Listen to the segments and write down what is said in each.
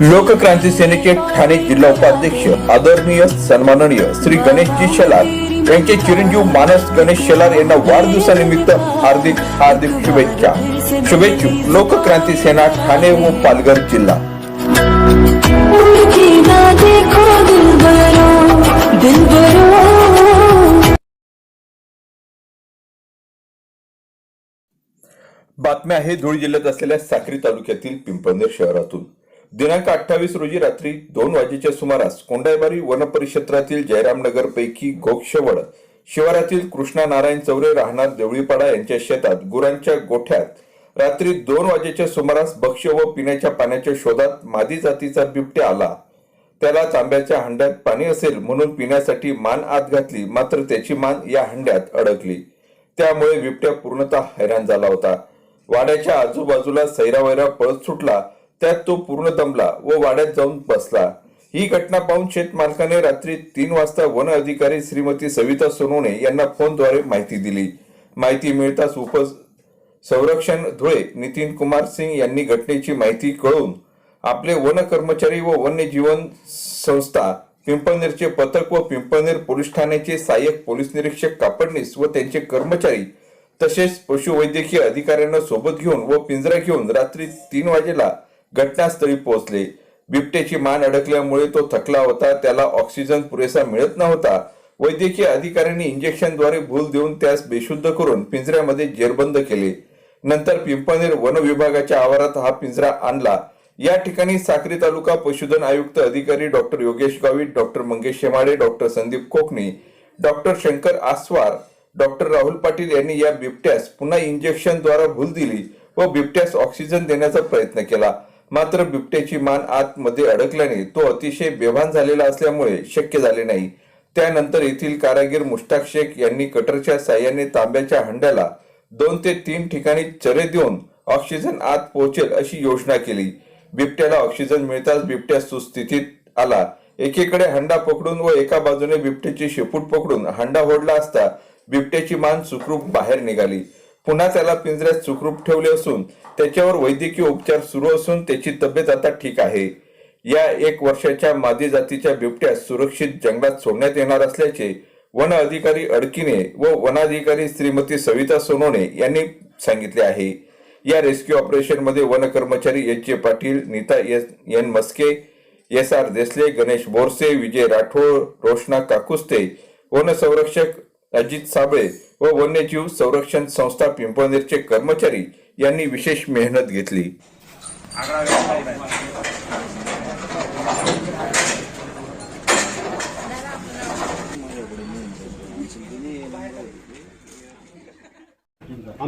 लोकक्रांती सेनेचे ठाणे जिल्हा उपाध्यक्ष आदरणीय सन्माननीय श्री गणेशजी शेलार यांचे चिरंजीव मानस गणेश शेलार यांना वाढदिवसानिमित्त हार्दिक हार्दिक शुभेच्छा. शुभेच्छू लोकक्रांती सेना ठाणे व पालघर जिल्हा. दिल बातम्या आहे धुळे जिल्ह्यात असलेल्या साक्री तालुक्यातील पिंपळनेर शहरातून. दिनांक अठ्ठावीस रोजी रात्री दोन वाजेच्या सुमारास कोंडायबारी वनपरिक्षेत्रातील जयरामनगर पैकी गोक्षवड शिवारातील कृष्णा नारायण चौरे राहणार देवळीपाडा यांच्या शेतात गुरांच्या गोठ्यात रात्री दोन वाजेच्या सुमारास भक्ष्य व पिण्याच्या पाण्याच्या शोधात मादी जातीचा बिबट्या आला. त्याला तांब्याच्या हंड्यात पाणी असेल म्हणून पिण्यासाठी मान आत घातली मात्र त्याची मान या हंड्यात अडकली. त्यामुळे बिबट्या पूर्णतः हैराण झाला होता. वाड्याच्या आजूबाजूला सैरावैरा पळत सुटला त्यात तो पूर्ण दमला व वाड्यात जाऊन बसला. ही घटना पाहून शेतमालकाने रात्री तीन वाजता वन अधिकारी श्रीमती सविता सोनवणे यांना फोनद्वारे माहिती दिली. माहिती मिळताच उप संरक्षण धुळे नितीन कुमार सिंग यांनी घटनेची माहिती कळून आपले वन कर्मचारी व वन्यजीवन संस्था पिंपळनेरचे पथक व पिंपळनेर पोलीस ठाण्याचे सहाय्यक पोलीस निरीक्षक कापडणीस व त्यांचे कर्मचारी तसेच पशुवैद्यकीय अधिकाऱ्यांना सोबत घेऊन व पिंजरा घेऊन रात्री तीन वाजेला घटनास्थळी पोहोचले. बिबट्याची मान अडकल्यामुळे तो थकला होता. त्याला ऑक्सिजन पुरेसा मिळत नव्हता. वैद्यकीय अधिकाऱ्यांनी इंजेक्शनद्वारे भूल देऊन त्यास बेशुद्ध करून पिंजऱ्यामध्ये जेरबंद केले. नंतर पिंपनेर वन विभागाच्या आवारात हा पिंजरा आणला. या ठिकाणी साक्री तालुका पशुधन आयुक्त अधिकारी doctor Yogesh Gavit doctor Mangesh Shemade doctor Sandeep Kokani doctor Shankar Aswar doctor Rahul Patil यांनी या बिबट्यास पुन्हा इंजेक्शनद्वारा भूल दिली व बिबट्यास ऑक्सिजन देण्याचा प्रयत्न केला. मात्र बिबट्याची मान आतमध्ये अडकल्याने तो अतिशय बेभान झालेला असल्यामुळे शक्य झाले नाही. त्यानंतर येथील कारागीर मुश्ताक शेख यांनी कटरच्या साह्याने तांब्याच्या हंड्याला दोन ते तीन ठिकाणी चरे देऊन ऑक्सिजन आत पोहोचेल अशी योजना केली. बिबट्याला ऑक्सिजन मिळताच बिबट्या सुस्थितीत आला. एकीकडे हंडा पकडून व एका बाजूने बिबट्याची शेपूट पकडून हंडा ओढला असता बिबट्याची मान सुखरूप बाहेर निघाली. पुन्हा त्याला पिंजऱ्यात सुखरूप ठेवले असून त्याच्यावर वैद्यकीय उपचार सुरू असून त्याची तब्येत आता ठीक आहे. या एक वर्षाच्या मादी जातीच्या बिबट्यास सुरक्षित जंगलात सोडण्यात येणार असल्याचे वन अधिकारी अडकिने व वनाधिकारी श्रीमती सविता सोनोने यांनी सांगितले आहे. या रेस्क्यू ऑपरेशनमध्ये वन कर्मचारी H J Patil Neeta S N Maske S R Desale Ganesh Borse Vijay Rathod Roshana Kakuste one संरक्षक अजित साबळे व वन्यजीव संरक्षण संस्था पिंपळनेरचे कर्मचारी यांनी विशेष मेहनत घेतली.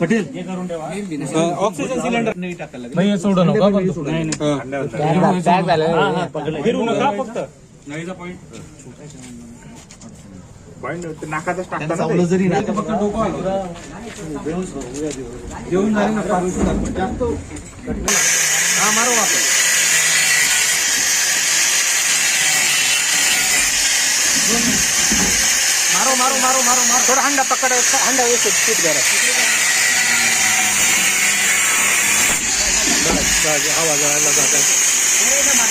मसल्यामध्ये ऑक्सिजन सिलेंडर. नाही टाकायला नाही सोडू नका फिरू नका फक्त. जरी झाले ना हा मारो वापर मारो मारो मारो मारो मारो. थोडा हंडा पकड हंडा व्यवस्थित फिट करा आवाज आला जात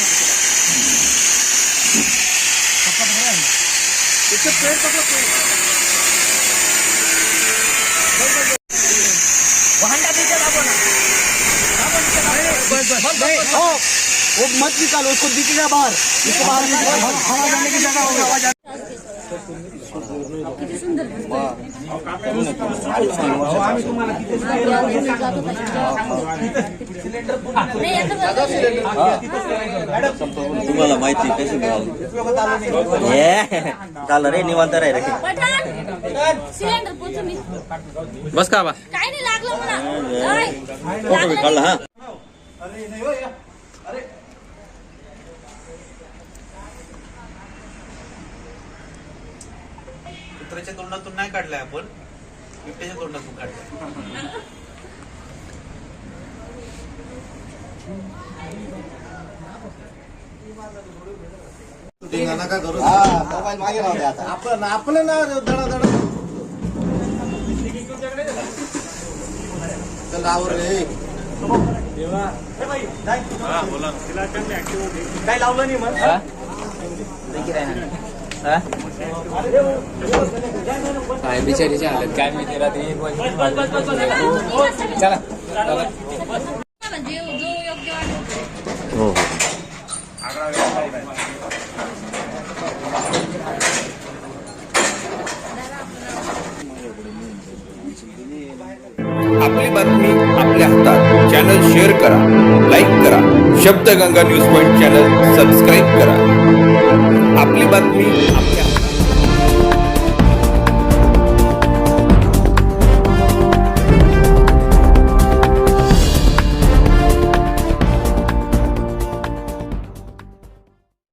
वो मत निकालो उसको दिखेगा बाहर उसको बाहर निकालो. हवा जाने की जगह होगा तुम्हाला माहिती कशी झालं रे निवांत आहे रे. बस का बा? काय नाही हा कुत्र्याच्या तोंडातून नाही काढलाय आपण. बिबट्याच्या तोंडातून काढलाय आपण आपलं ना दडा दडा काय लावलं नाही मग? हो हो आपली बातमी आपल्या हातात. चॅनल शेअर करा लाईक करा. Shabdganga news point channel subscribe करा. बातमी आपल्या हातात